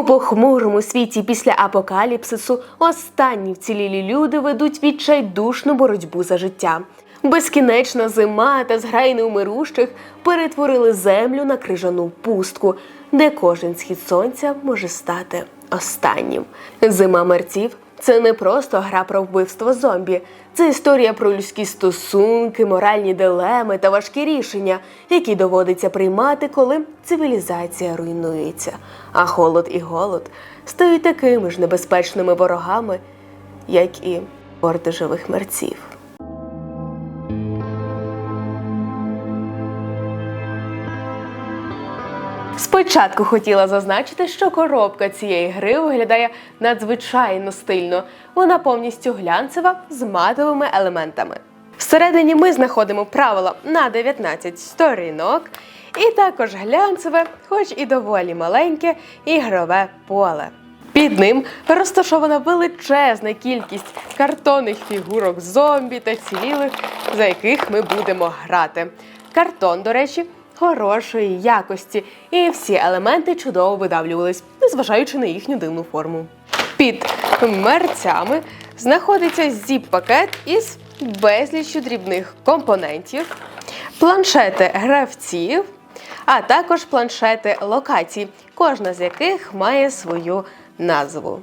У похмурому світі після апокаліпсису останні вцілілі люди ведуть відчайдушну боротьбу за життя. Безкінечна зима та зграї неумирущих перетворили землю на крижану пустку, де кожен схід сонця може стати останнім. Зима мерців це не просто гра про вбивство зомбі, це історія про людські стосунки, моральні дилеми та важкі рішення, які доводиться приймати, коли цивілізація руйнується. А холод і голод стають такими ж небезпечними ворогами, як і орди живих мерців. Спочатку хотіла зазначити, що коробка цієї гри виглядає надзвичайно стильно. Вона повністю глянцева з матовими елементами. Всередині ми знаходимо правила на 19 сторінок, і також глянцеве, хоч і доволі маленьке, ігрове поле. Під ним розташована величезна кількість картонних фігурок зомбі та цілілих, за яких ми будемо грати. Картон, до речі, хорошої якості, і всі елементи чудово видавлювались, незважаючи на їхню дивну форму. Під мерцями знаходиться зіп-пакет із безліччю дрібних компонентів, планшети гравців, а також планшети локацій, кожна з яких має свою назву.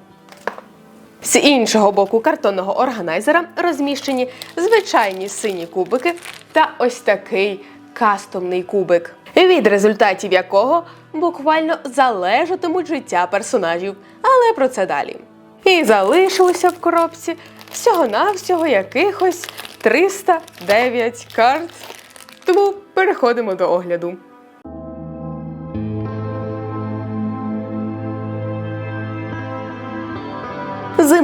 З іншого боку картонного органайзера розміщені звичайні сині кубики та ось такий кастомний кубик, від результатів якого буквально залежатимуть життя персонажів. Але про це далі. І залишилося в коробці всього-навсього якихось 309 карт. Тому переходимо до огляду.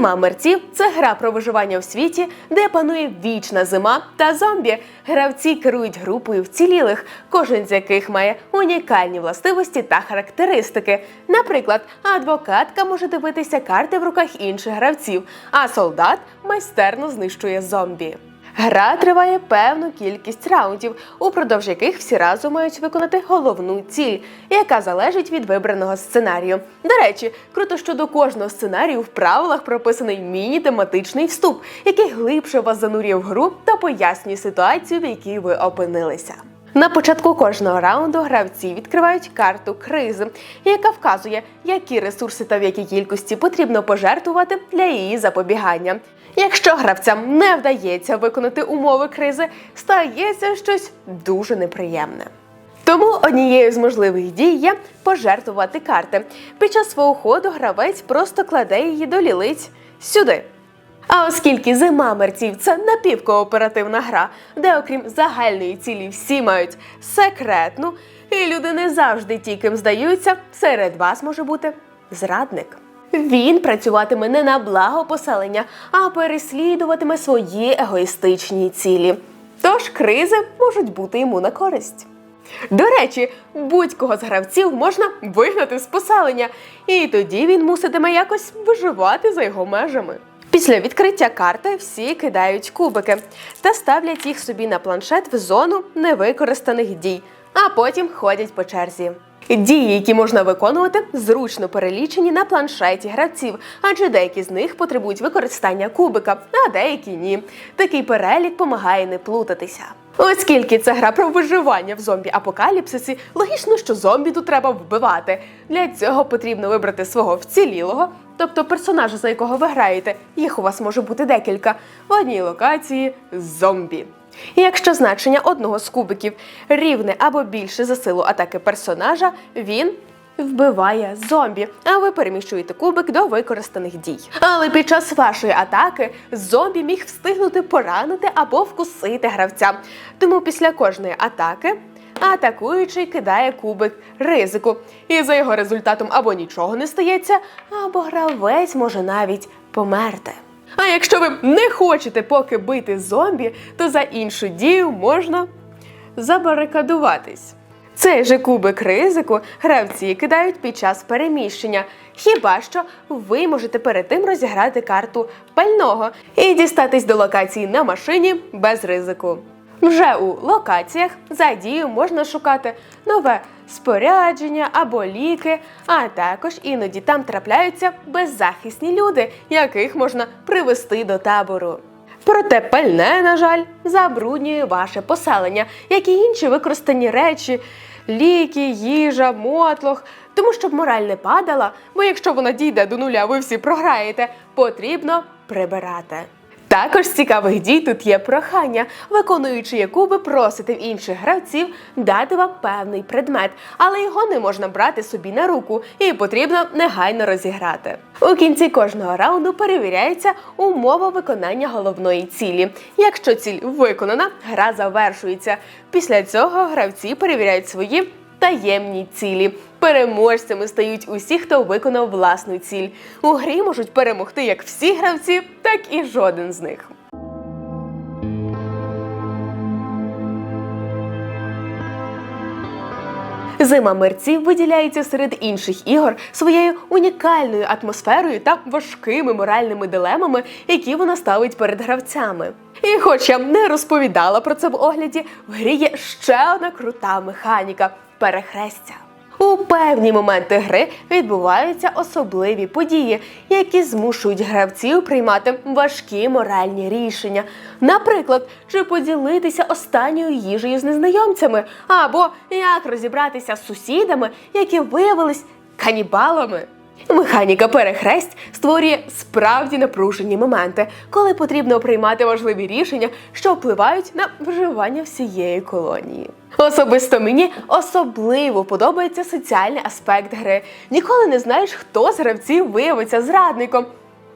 Зима мерців це гра про виживання в світі, де панує вічна зима та зомбі. Гравці керують групою вцілілих, кожен з яких має унікальні властивості та характеристики. Наприклад, адвокатка може дивитися карти в руках інших гравців, а солдат майстерно знищує зомбі. Гра триває певну кількість раундів, упродовж яких всі разом мають виконати головну ціль, яка залежить від вибраного сценарію. До речі, круто, що до кожного сценарію в правилах прописаний міні-тематичний вступ, який глибше вас занурює в гру та пояснює ситуацію, в якій ви опинилися. На початку кожного раунду гравці відкривають карту кризи, яка вказує, які ресурси та в якій кількості потрібно пожертвувати для її запобігання. Якщо гравцям не вдається виконати умови кризи, стається щось дуже неприємне. Тому однією з можливих дій є пожертвувати карти. Під час свого ходу гравець просто кладе її до лілиць сюди. А оскільки зима мерців це напівкооперативна гра, де окрім загальної цілі всі мають секретну, і люди не завжди ті, ким здаються, серед вас може бути зрадник. Він працюватиме не на благо поселення, а переслідуватиме свої егоїстичні цілі. Тож кризи можуть бути йому на користь. До речі, будь-кого з гравців можна вигнати з поселення, і тоді він муситиме якось виживати за його межами. Після відкриття карти всі кидають кубики та ставлять їх собі на планшет в зону невикористаних дій, а потім ходять по черзі. Дії, які можна виконувати, зручно перелічені на планшеті гравців, адже деякі з них потребують використання кубика, а деякі ні. Такий перелік допомагає не плутатися. Оскільки це гра про виживання в зомбі-апокаліпсисі, логічно, що зомбі тут треба вбивати. Для цього потрібно вибрати свого вцілілого, тобто персонажа, за якого ви граєте. Їх у вас може бути декілька в одній локації зомбі. І якщо значення одного з кубиків рівне або більше за силу атаки персонажа, він вбиває зомбі, а ви переміщуєте кубик до використаних дій. Але під час вашої атаки зомбі міг встигнути поранити або вкусити гравця. Тому після кожної атаки атакуючий кидає кубик ризику. І за його результатом або нічого не стається, або гравець може навіть померти. А якщо ви не хочете поки бити зомбі, то за іншу дію можна забарикадуватись. Цей же кубик ризику гравці кидають під час переміщення. Хіба що ви можете перед тим розіграти карту пального і дістатись до локації на машині без ризику. Вже у локаціях за дію можна шукати нове спорядження або ліки, а також іноді там трапляються беззахисні люди, яких можна привести до табору. Проте пальне, на жаль, забруднює ваше поселення, як і інші використані речі, ліки, їжа, мотлох. Тому щоб мораль не падала, бо якщо вона дійде до нуля, ви всі програєте, потрібно прибирати. Також з цікавих дій тут є прохання, виконуючи яку ви просите в інших гравців дати вам певний предмет, але його не можна брати собі на руку і потрібно негайно розіграти. У кінці кожного раунду перевіряється умова виконання головної цілі. Якщо ціль виконана, гра завершується. Після цього гравці перевіряють свої таємні цілі. Переможцями стають усі, хто виконав власну ціль. У грі можуть перемогти як всі гравці, так і жоден з них. Зима мерців виділяється серед інших ігор своєю унікальною атмосферою та важкими моральними дилемами, які вона ставить перед гравцями. І хоч я не розповідала про це в огляді, в грі є ще одна крута механіка перехрестя. У певні моменти гри відбуваються особливі події, які змушують гравців приймати важкі моральні рішення. Наприклад, чи поділитися останньою їжею з незнайомцями, або як розібратися з сусідами, які виявились канібалами. Механіка перехресть створює справді напружені моменти, коли потрібно приймати важливі рішення, що впливають на виживання всієї колонії. Особисто мені особливо подобається соціальний аспект гри. Ніколи не знаєш, хто з гравців виявиться зрадником,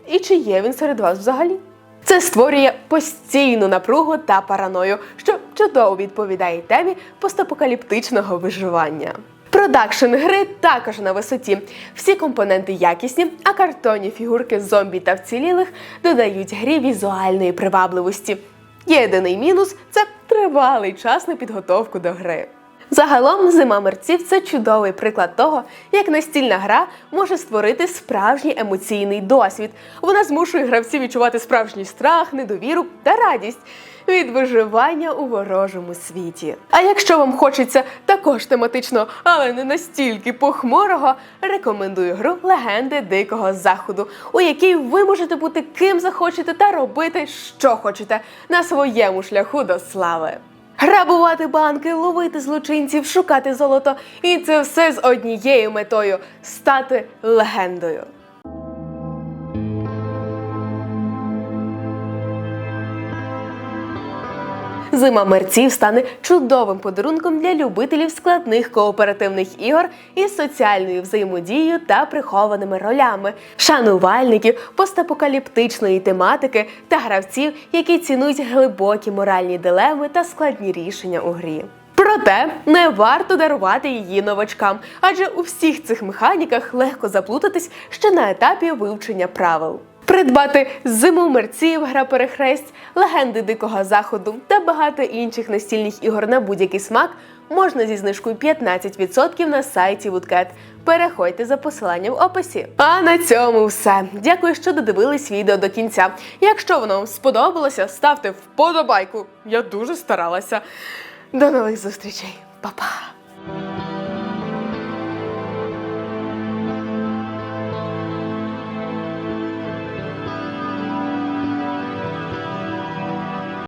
і чи є він серед вас взагалі. Це створює постійну напругу та параною, що чудово відповідає темі постапокаліптичного виживання. Продакшн гри також на висоті. Всі компоненти якісні, а картонні фігурки зомбі та вцілілих додають грі візуальної привабливості. Єдиний мінус це тривалий час на підготовку до гри. Загалом зима мерців це чудовий приклад того, як настільна гра може створити справжній емоційний досвід. Вона змушує гравців відчувати справжній страх, недовіру та радість від виживання у ворожому світі. А якщо вам хочеться також тематично, але не настільки похмурого, рекомендую гру Легенди Дикого Заходу, у якій ви можете бути ким захочете та робити, що хочете на своєму шляху до слави. Грабувати банки, ловити злочинців, шукати золото, і це все з однією метою стати легендою. Зима мерців стане чудовим подарунком для любителів складних кооперативних ігор із соціальною взаємодією та прихованими ролями, шанувальників постапокаліптичної тематики та гравців, які цінують глибокі моральні дилеми та складні рішення у грі. Проте не варто дарувати її новачкам, адже у всіх цих механіках легко заплутатись ще на етапі вивчення правил. Придбати зиму мерців, гра перехресть, легенди дикого заходу та багато інших настільних ігор на будь-який смак можна зі знижкою 15% на сайті Woodcat. Переходьте за посиланням в описі. А на цьому все. Дякую, що додивились відео до кінця. Якщо воно вам сподобалося, ставте вподобайку. Я дуже старалася. До нових зустрічей, Па-па!